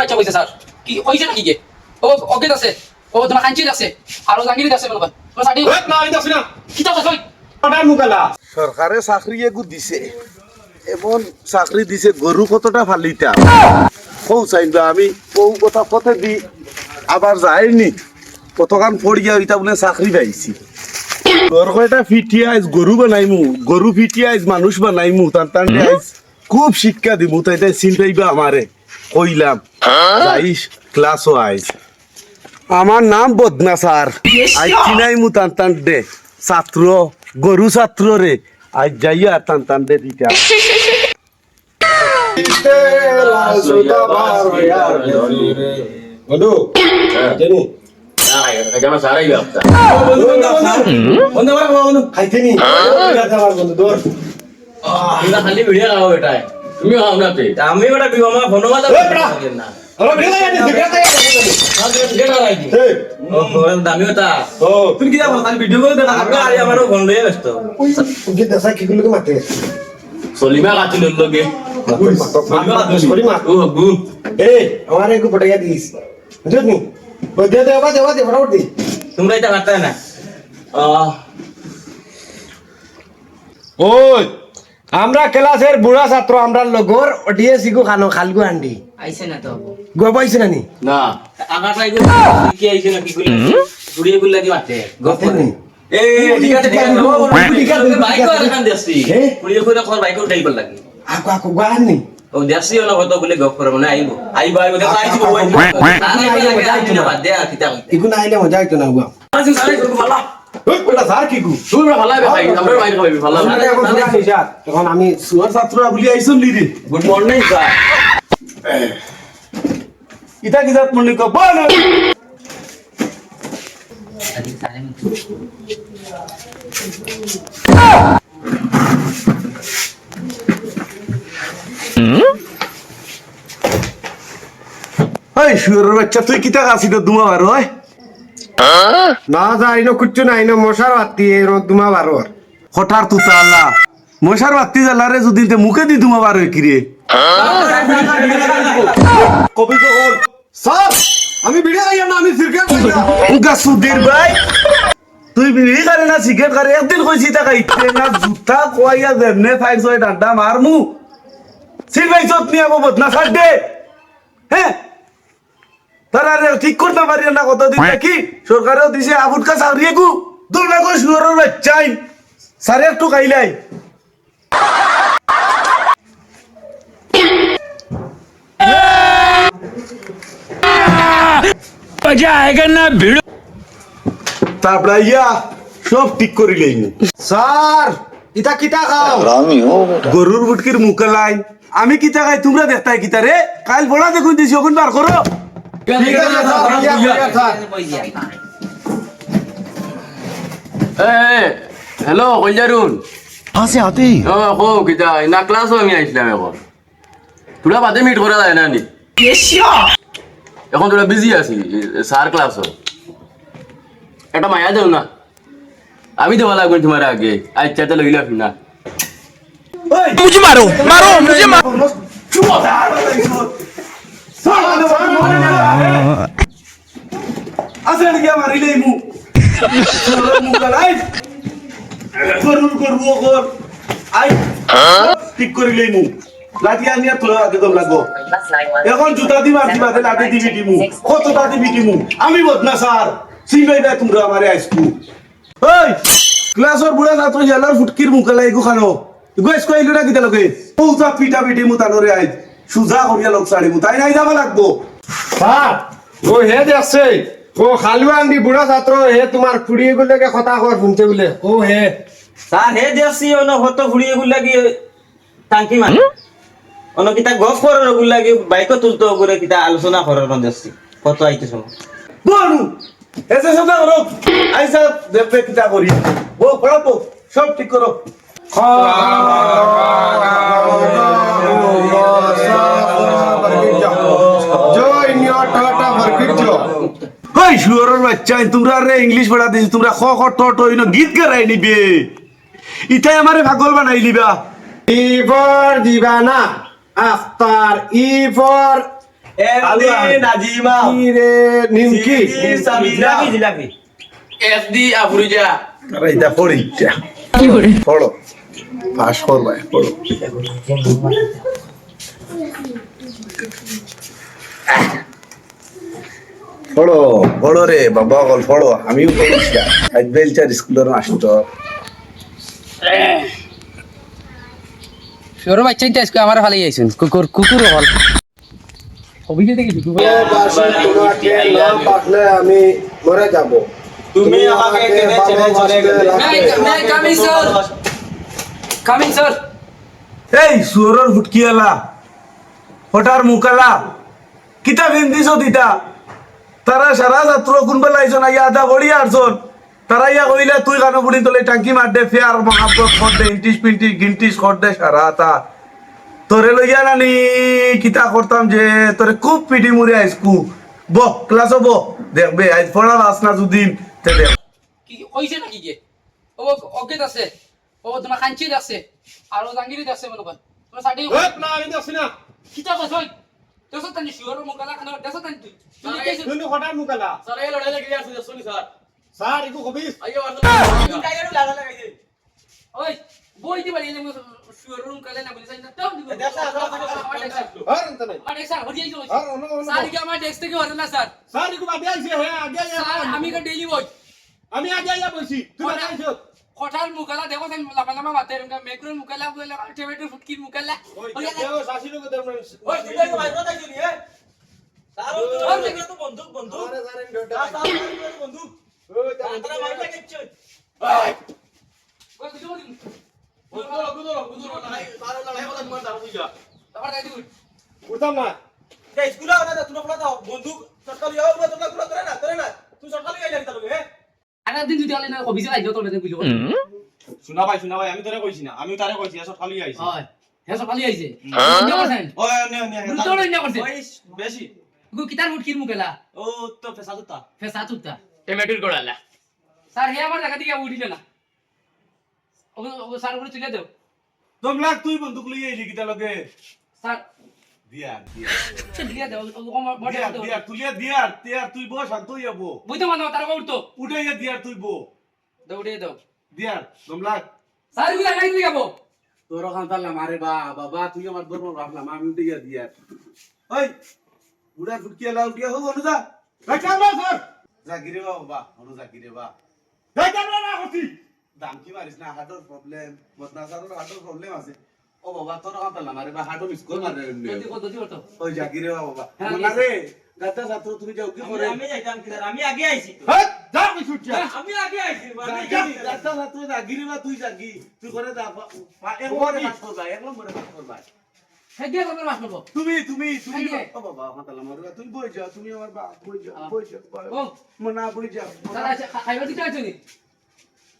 বাচ্চা কইছে স্যার। কি কইছে কি? গে ও অজ্ঞাত আছে। ও তোমার কাঞ্চিত আছে। আর জাঙ্গিরিত আছে মনে কর তোমার সাথে ওই না আমি না। কি চাও কই সরকারে চাকরি এগু দিছে। এমন চাকরি দিছে গরু কতটা ফালিতা? কৌ চাইবা আমি কৌ কথা পথে দি আবার যাইনি কতখান পড়িয়া ওইটা বলে চাকরি পাইছি। তোর কয়টা ফিটিয়া গরু বানাইমু। গরু ফিটিয়া আইজ মানুষ বানাইমু। তার আইজ খুব শিক্ষা দিমু। তাই তাই চিন্তাইবা আমারে কইলাম যাইস ক্লাসও আইজ আমার নাম বদনা স্যার। আজ চিনাইমু টান টান দে। ছাত্র গরু ছাত্র রে। আজ যাইয়া টান টান দে দিটা বন্ধু জানি। খালি ভিডিও তুমি না তুই আমি ওই বেটা। আমার বিয়ে হয়ে ওটা তুমি কি ভিডিও করে দেখা আমি আমারও ফোন লয়ে ব্যস্ত। কি গুলো মাতে সলিমা লগে আমার একটু পটাইয়া দিস। বুঝলি দে দে বাবা দে বাবা দে ফটাফট দি। তোমরা এটা কাটতে না। আহ। ওই। আমরা ক্লাসের বুড়া ছাত্র আমরা লগর ওটিয়ে শিখু খানো খালগু আন্ডি আইছে না তো গো পাইছে না নি না আগা ট্রাই করে কি আইছে না কি কইলা ছুড়িয়ে গুলা কি মাতে গপ নি এ ঠিক আছে ঠিক আছে ঠিক আছে, বাইক আর খান? ছুড়িয়ে কইরা কর বাইক উঠাই পার লাগি আকু আকু গান নি ও দেছি না কত বলে গপ করে মানে আইবো আইবো আইবো দেখা আইবো ওই না বাদ দে কিতা ইকু না আইলে মজা হইতো না গুয়া আসি সাই করব তুই আমি বলি আইসন গুড মর্নিং স্যার ইটা কি জাত মনে শুয়োরের বাচ্চা কিতা কাছিস দুমা বার হয়? না যা আইনো কুচ্ছু না আইনো মশার বাতি দুমা বারোর হঠাৎ তুতা আল্লাহ মশার বাতি জ্বালারে যদি তে মুখে দি দুমা বার কিরে। কবি তো হল। স্যার আমি আইয়া না আমি সিরকার উনকা সুধীর ভাই তুই বিড়ি করে না সিগারেট করে? একদিন কইছি ইতে না জুতা কোয়াইয়া যেমনে ফাইছ হয় ডান্ডা মারমু। সিল ভাই চত নিয়ে বদনা ছাড় দে। হ্যাঁ? তারা রে ঠিক করতে পারি না কত দিন কি সরকারেও দিছে আবুত কা চাকরি গু দুর্না করে শুয়ারের বাচ্চাই। সারে একটু খাইলাই তারপরে ইয়া সব ঠিক করিলেই স্যার ইতা কিতা খাও? গরুর বুটকির মুখে লাই। আমি কিতা খাই তোমরা দেখতাই কিতা রে। কাল বড়া দেখুন দিছি ওখান বার করো। হ্যালো আছে ও কিতা ক্লাস আমি আইছিলাম এখন তোরা বাদে মিট করা যায় না নি এখন বিজি আছি স্যার ক্লাস এটা মায়া দেও না আমি দেওয়া লাগবে তোমার আগে আচ্ছা তো লইলাম না মারো মারো মারো গিয়া মারিলেই মুখে গরুর গরু কর আই, ঠিক করিলেই মু লাঠি আনিয়া তোলা আগে দম লাগবো। এখন জুতা দি মারতি বাদে লাঠি দিবি দিমু কতটা দিবি দিমু আমি বদনা স্যার চিনাই না তোমরা আমারে আইসকু ওই ক্লাসর বুড়া ছাত্র জালার ফুটকির মুখে লাই গো খানো গো এসকো আইলো না কিতা লগে পৌতা পিটা পিটি মু তানরে আইজ। সুজা করিয়া লোক সাড়ি মু তাই নাই যাবা লাগবো। স্যার ও হে দেখছে ও খালুয়া আন্ডি বুড়া ছাত্র হে তোমার খুড়ি গুলোকে কথা কর শুনছে বলে ও হে স্যার হে দেছি অন হত ফুড়িয়ে গুলা কি টাঙ্কি মান অন কিতা গপ করারগুলা কি বাইক তুলতো করে কিতা আলোচনা করার মন দেছি কত আইতে সময় বলু এসে সব করো আইসা দেখবে কিতা করি ও পড়াবো সব ঠিক করো জয় টাটা বরকিট ওই শুয়ারের বাচ্চা তোমরা রে ইংলিশ পড়া দিছি তোমরা খ খ ট ট ইনো গীত গাই নিবে। ইতাই আমারে পাগল বানাই লিবা ই ফর দিবানা আফতার ই ফর এমডি নাজিমা। কি রে নিমকি এফ ডি আফরুজা আরে এটা পড়ি পড়ো পাস করবাই পড়ো পড়ো পড়ো রে বাবা গল পড়ো। আমিও পড়িছি বেলচার স্কুলের মাস্টার সরু বাচ্চা ইন্টারেস্ট আজকে আমার ভালো আইছেন কুকুর কুকুর হল অভিযোগ দেখি আমি মরে যাব তুমি আমাকে কেনে চেনে চলে গেলে। Coming sir! Coming sir! এই সুরের ফুটকিয়ালা হঠার মুকালা। কিতা বিন্দিছ দিতা? তারা সারা ছাত্র কোনবা লাইছ না ইয়া আদা বড়ি আরছন তারা ইয়া কইলা তুই কানো বুড়ি তোলে টাঙ্কি মার দে ফেয়ার মহাব্বত কর দে ইন্টিস পিন্টিস গিন্টিস কর দে সারা তা তোরে লইয়া নানি কিতা করতাম যে তোরে খুব পিটি মুড়ি আইসকু ব ক্লাস ব দেখবে আজ পড়া লাস না দুদিন তে দেখ। কি কইছে নাকি গে? ও অজ্ঞাত আছে। ও তোমার কাঞ্চিত আছে। আর ও জাঙ্গিরিত আছে মনে কর তোমার সাইডে না আমি দেখছি না কিতা হই দেশত তানি শিওর মুকালা খানা দেশত তানি তুই তুই হঠাৎ মুকালা স্যার এই লড়াই লাগি আছে শুনি স্যার স্যার ইকো কবিস আইও আর ওই বই দি বাড়ি আমি শিওর মুকালা না বলি সাইন না তাও দিব দেখা আর এনতে নাই আমার ডেস্ক হরি যাইছো আর অন্য অন্য স্যার কি আমার ডেস্ক থেকে হরে স্যার স্যার ইকো বাদে আইছে হে আগে আমি কা ডেইলি বই আমি আগে আইয়া বলছি তুই আইছো কঠাল মুকালা দেখো তাই লামা লামা মাতে এরকম মেকুরের মুকালা বলে টমেটো ফুটকির মুকালা। ওই ওই দেখো। শাশি লোক দের মানে ওই তুই যাই মাইরো তাই শুনি হে স্যার ও তো বন্ধু বন্ধু আরে স্যার এন্ড ডটা স্যার বন্ধু ওই তারা মাইরো গেছে ওই কিছু বলি। গুদরো গুদরো গুদরো লড়াই কথা তোমার বুঝা উঠতাম না। স্কুলে না তুমি দাও বন্ধু সরকারি যাও তোমরা গুলো না করে না। তুই সরকারি গাই লাগি তালবে হে আগার দিন যদি আলে না অফিসে আইছো তোর বেদে শুনা ভাই শুনা ভাই আমি তোরে কইছি না আমি তারে কইছি এসব খালি আইছি। হয় হে সকালে আইছে। ইন্ডিয়া করছেন? ওই নে নে গুরুত্ব হলো করছে ওই বেশি। গো কিতার ফুটকির মুকালা ও তো ফেসা ফেসা তুতা। টমেটোর গোড়ালা। স্যার হে আমার দেখা দিকে উঠিল না ও স্যার উপরে তুলে দাও। তুই বন্দুক লইয়া আইলি কিতা লগে। স্যার দিয়া দিয়া দিয়ে। দাও ও আমার বড় দিয়া দাও দিয়া তুলিয়া দিয়ার তিয়ার তুই বস শান্ত হইয়া বো বুঝতে মানো তার উঠতো উঠাইয়া দিয়ার তুই বো। দৌড়ে দাও। দিয়ার তোমরা স্যারগুলা গাড়ি দিয়ে যাব। তোর ওখান তাল্লা মারে বা বাবা তুই আমার ধর্ম ভাবলাম আমি উঠিয়া দিয়ার ওই বুড়া ফুটকিয়া লাউ উঠিয়া হোক অনুদা রাখা না স্যার। জাগিরে বা বাবা অনু জাগিরে বা। রাখা না হতি দাম কি মারিস না হার্টের প্রবলেম বদনাসারের হার্টের প্রবলেম আছে। ও বাবা তোর বা মিস ওই বা বাবা হ্যাঁ, রে গাদ্দা ছাত্র তুমি যাও কি করে? আমি যাইতাম কি আমি আগে আইছি তো। হ্যাঁ যা কি ছুটিয়া আমি আগে আইছি মানে জাগি বা তুই জাগি। তুই করে দা এক নম্বরে পাস করবা এক নম্বরে পাস করবা। তুমি তুমি তুমি হ্যাঁ, ও বাবা ওখান তাল্লা মারে তুমি বই যাও তুমি আমার বাপ বই যাও। বই যাও। মনা বই যাও স্যার আছে দিতে আছো নি?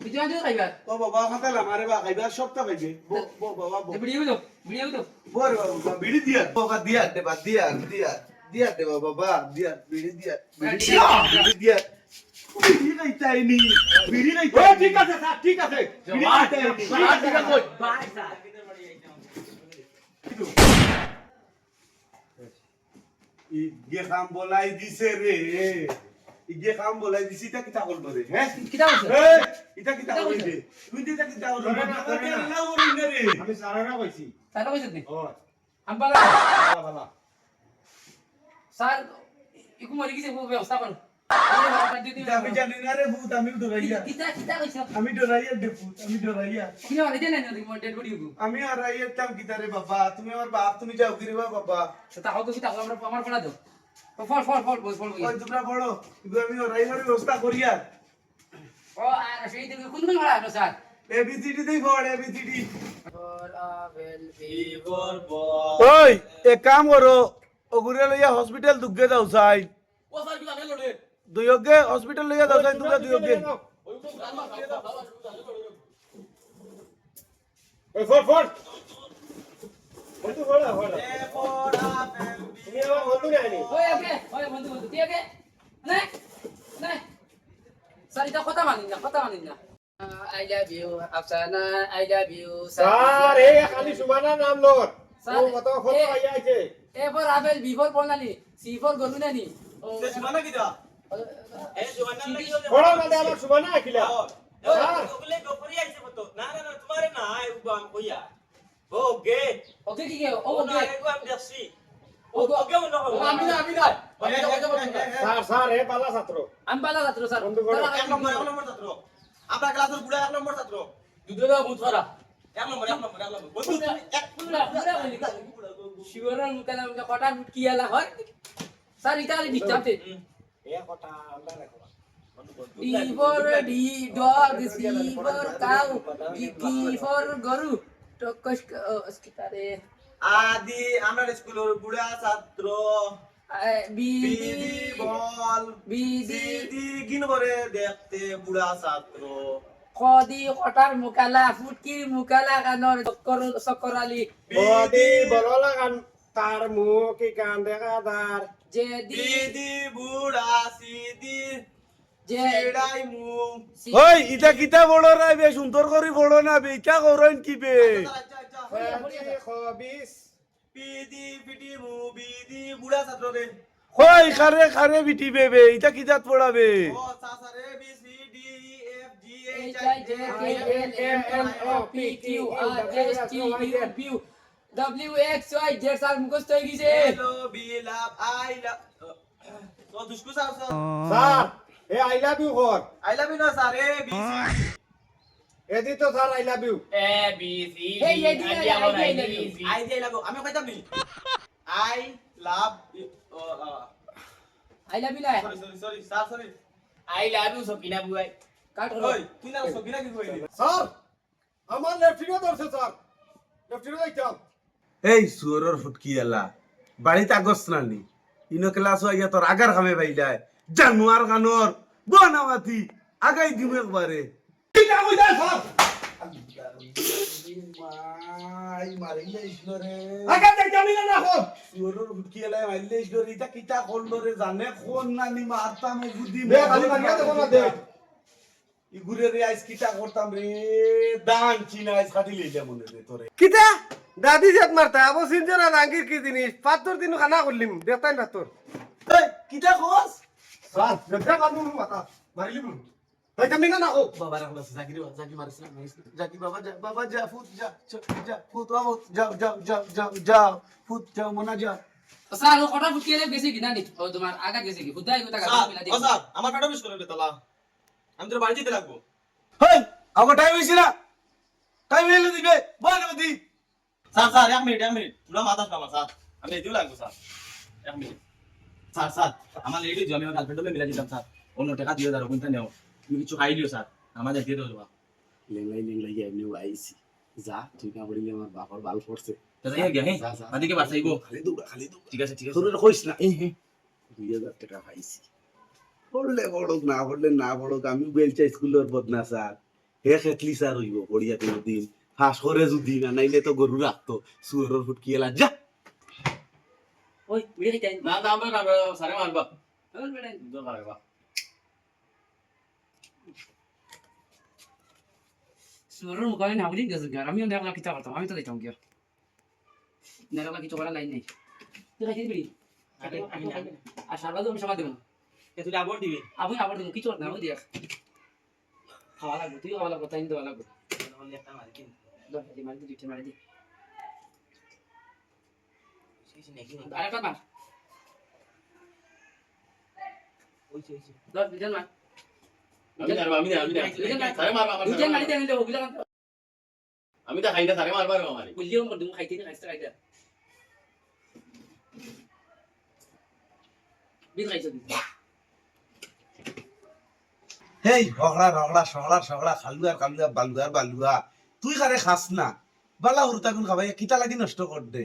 দিতে আছো খাইবার ও বাবা ওখান তাল্লা বা খাইবা সবটা খাইবে। বো বো বাবা বো। ভিডিও দাও ভিডিও দাও বরে বাবা বিড়ি দিয়া। বাবা দিয়া দে বা দিয়া দিয়া দিয়া দে বাবা দিয়া বিড়ি দিয়া বিড়ি দিয়া বিড়ি নাই চাইনি বিড়ি নাই ও ঠিক আছে স্যার ঠিক আছে। বিড়ি খাইতে আইনি। ঠিক আছে। By sir. ইগে কাম বলাই দিছে রে। ইগে কাম বলাই দিছে এটা কিতা করব রে হ্যাঁ কিতা হইছে কিতা করব রে তুই এটা কিতা করব করে না, না। আল্লাহ ওরে রে আমি স্যারেরা কইছি স্যার কইছে নি? ও আমি পালা ভালো ভালো স্যার ইকু মরি গেছে ব্যবস্থা করো আমি জানি না রে ভূত আমি ডরাইয়া কিতা কিতা কইছে আমি ডরাইয়া দে ভূত আমি ডরাইয়া কিনা মানে দেন না তুমি ডেড বডি আমি আর আইয়ার কাম কিতা রে বাবা। তুমি আমার বাপ তুমি যাও কি রে বাবা। তা হাও তো কিতা আমরা আমার পড়া দাও ফল ফল ফল বল ফল ওই তোমরা বড় কিন্তু আমি ওর ব্যবস্থা করিয়া ও আর সেই দিকে কোন কোন পড়া আছে স্যার? এবিসিডি দেই বড় এবিসিডি। ওই এক কাম করো ওগুরে লইয়া হসপিটাল দুগে যাও চাই ও স্যার কি লাগে লড়ে দুইগে হসপিটাল লইয়া যাও চাই তোমরা দুইগে ওই ফট ফট তুমি আমার বন্ধু নাই ওই ওকে ওই বন্ধু বন্ধু। তুই ওকে? নে নে। স্যার কথা মানিন না কথা মানিন না। I love you Afsana I love you sir এই খালি সুমানা নাম লোট ও কত ফটো আইয়া আছে A for apple B for Banani C for গরু নানি। ও সুমানা কিটা এ সুমানা লাগি ওলে মানে আমার সুমানা আকিলা ওলে গফরি আইছে মতো না না না তোমারে না আই উবাম কইয়া। ওকে ওকে কি ওকে উবাম দেখছি ও ওকে মনে হবে আমি না আমি না স্যার স্যার হে পালা ছাত্র আমি বালা ছাত্র স্যার বন্ধু করো। এক নম্বর এক নম্বর ছাত্র আপনার ক্লাসের বুড়া এক নম্বর ছাত্র দুধরা বুধ করা এক নম্বর এক নম্বর এক নম্বর বন্ধু এক পুরা পুরা বলি মুকালা মুকা কটা কি আলা হয় স্যার ইটা আলি এ কথা আমরা রাখো D for D dog C for cow D for গরু টকস আদি আমরা স্কুলের বুড়া ছাত্র। বিদি বল। বি গিন করে দেখতে বুড়া ছাত্র। খদি কটার মুকালা ফুটকির মুকালা কানর চক্কর চক্কর আলি বদি বড় লাগান তার মুখ কান দেখা তার যে দি দিদি বুড়া সিদি ওই ইটা কিতা বড় নাই বে সুন্দর করে বড় না বে ইটা করন কি বে? বিদি বুড়া ছাত্র খারে খারে বিটি বে বে ইটা কিতাত পড়াবে W X Y Z মুখস্থ হয়ে গেছে। Hello B love I love তো দুষ্কু sir. Sir A I love you কর আই লাভ ইউ না স্যার এ বি সি এদি তো স্যার আই লাভ ইউ এই আই আই লাভ আমি কইতাম নি। I love I love you sorry sorry sorry sir sorry I love you Sakina বুয়াই। Cut. করো ওই তুই না সবিনা কি কইলি? স্যার আমার লেফটিনো ধরছে স্যার লেফটিনো যাইতাম এই সুয়রের ফুটকি এলা। বাড়িতে আগস নানি। ইনো ক্লাস হইয়া তোর আগার খামে বাইলাই জানুয়ার গানর বনামাতি আগাই দিম একবারে। কিতা দেবো কিতা দাদি জেত মারতা আবো সিনজনা রাঙ্গির কি জিনিস পাত্তর দিন খানা করলিম দেখতাই পাত্তর স্যার ও কটা গেছে না ও তোমার আগা গেছে কি গোটা গাছ মিলা স্যার আমার পেটে করে আমি তোর বাড়ি যেতে লাগবো হেই আগো টাইম হইছে না টাইম হইলে দিবে বল দি স্যার স্যার এক মিনিট এক মিনিট পুরো মাথা কামা স্যার আমি এদিও লাগবো স্যার এক মিনিট স্যার স্যার আমার লেডি জমি আমার গার্লফ্রেন্ডকে মিলা দিতাম স্যার। অন্য টাকা দিয়ে দাও কোনটা নেও। তুমি কিছু খাই দিও স্যার। আমাদের দিয়ে দেবো লেংলাই লেংলাই এমনি আইছি যা তুই না বলিলে আমার বাপর বাল পড়ছে। গিয়া দৌড়া দৌড়া। ঠিক আছে ঠিক আছে। তোর কইস না। দুই হাজার টাকা পাইছি। পড়লে পড়ুক না পড়লে না পড়ুক আমি বেলচা স্কুলের বদনা স্যার। হে খেতলি স্যার হইব পড়িয়া দিন ফাঁস করে যদি না নাইলে তো গরু রাখতো। সুয়ারের ফুটকি এলা যা। ওই বিড়ি খাইতেন না না আমরা না সারে মারবা ওই বেড়াই দরকার বা সুরের মুখানে না বলি গেছে আমিও দেখলাম কিতা করতাম আমি তো দিতাম গিয়া। দেখলাম কিছু করার লাইন নেই। আর সারবা আমি সমাজ দেবো আপনি আবার দেবো? কিছু না দেখ। খাওয়া লাগবে তুই খাওয়া লাগবে তাই দেওয়া লাগবে। মারি কেজি মারি দি দুইটা মারি দি কিছু নাকি আরেকটা মার ওইছে ওইছে দশ দুইজন মার আমি তো খাই না সারে মারবা রে আমারে বুঝলিও মর তুমি খাইতে খাইতে খাইতে বিল খাইছো তুই হেই রগড়া রগড়া সগড়া সগড়া খালুয়া খালুয়া বালুয়া বালুয়া। তুই খারে খাস না? বালা হুরতা কোন খাবাই কিতা লাগি নষ্ট কর দে।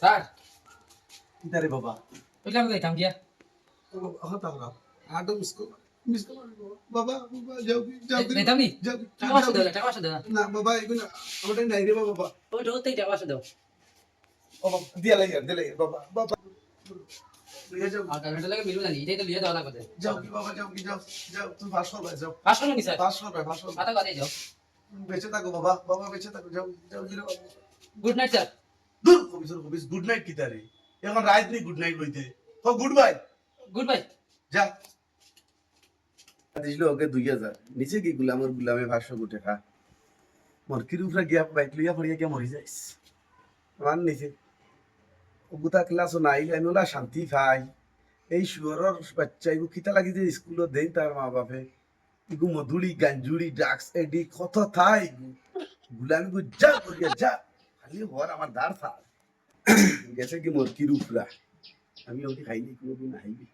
স্যার। কিতারে বাবা? আমি যাইতাম গিয়া। হতা হলা আটো মিস কর মিস কর বাবা বাবা যাও যাও যাইতাম নি? যাও টাকা যাও দাও টাকা পয়সা দাও। না বাবা এগুলো ওটা নাই রে বাবা ওই ঢোকতেই টাকা পয়সা দাও। বাবা দিয়া লাগে দিয়া লাগে বাবা বাবা। নি গুড নাইট স্যার? দূর কবিসর কবিস গুড নাইট কি তারে? এখন নেই গুড নাইট কইতে ও গুড বাই গুড বাই যা। দিছিল ওকে দুই হাজার। নিচে কি গুলামের গুলামে পাঁচশো কোটি খা। মরকির উপরে গিয়া বাইক লইয়া পড়িয়া গিয়া মরি যাইস। আমার নিচে ওগুতা ক্লাসও নাইলে আমি ওলা শান্তি পাই। এই শুয়ারর বাচ্চা এগু কিতা লাগি যে স্কুলত দেন তার মা বাপে ইগু মধুরি গাঞ্জুরি ড্রাগস এডি কত থাই গুলামি গু যা করিয়া যা। খালি হর আমার দাঁড় থাক গেছে কি মরকির উপরা আমি ওকে খাইনি কোনোদিন আইবি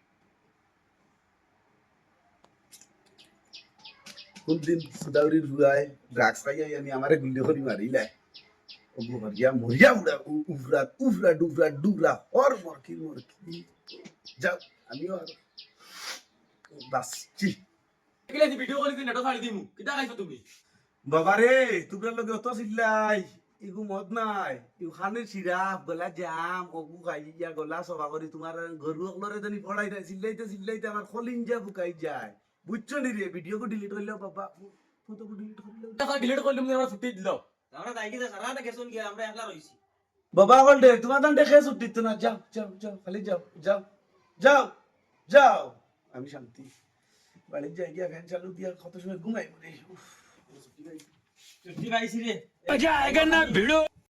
কোনদিন সুদাউরির হুয়ায় ড্রাগস খাইয়াই আমি আমারে গুল্লি করি মারিলে মরিয়া মরিয়া উড়া উফরা উফরা ডুফরা ডুবরা হর মরকি মরকি যাও আমিও আর বাসছি ভিডিও কলি নেটো ফাড়ি দিমু কিটা খাইছো তুমি? বাবা রে তোমরা লগে অত চিল্লাই। ইগু মদ নাই। ইগু খানের সিরাপ গলা জাম অগু খাই যা গলা সভা করি তোমার গরু অকলরে জানি পড়াই নাই চিল্লাইতে চিল্লাইতে আমার খলিন যা বুকাই যায়। বুঝছ নি রে ভিডিও কো ডিলিট করলেও বাবা ফটো কো ডিলিট করলেও টাকা ডিলিট করলি মুই আমার ছুটি দিল আমরা তাই কি সারা গেছুন কি আমরা একলা রইছি বাবা বল দে তোমার দান দেখে ছুটি তো না যাও যাও যাও খালি যাও যাও যাও যাও। আমি শান্তি। বাড়ির যাই গিয়া ফ্যান চালু দিয়া কত সময় ঘুমাই মরে ছুটি। ছুটি রে અચ્છા આગળના ભીડો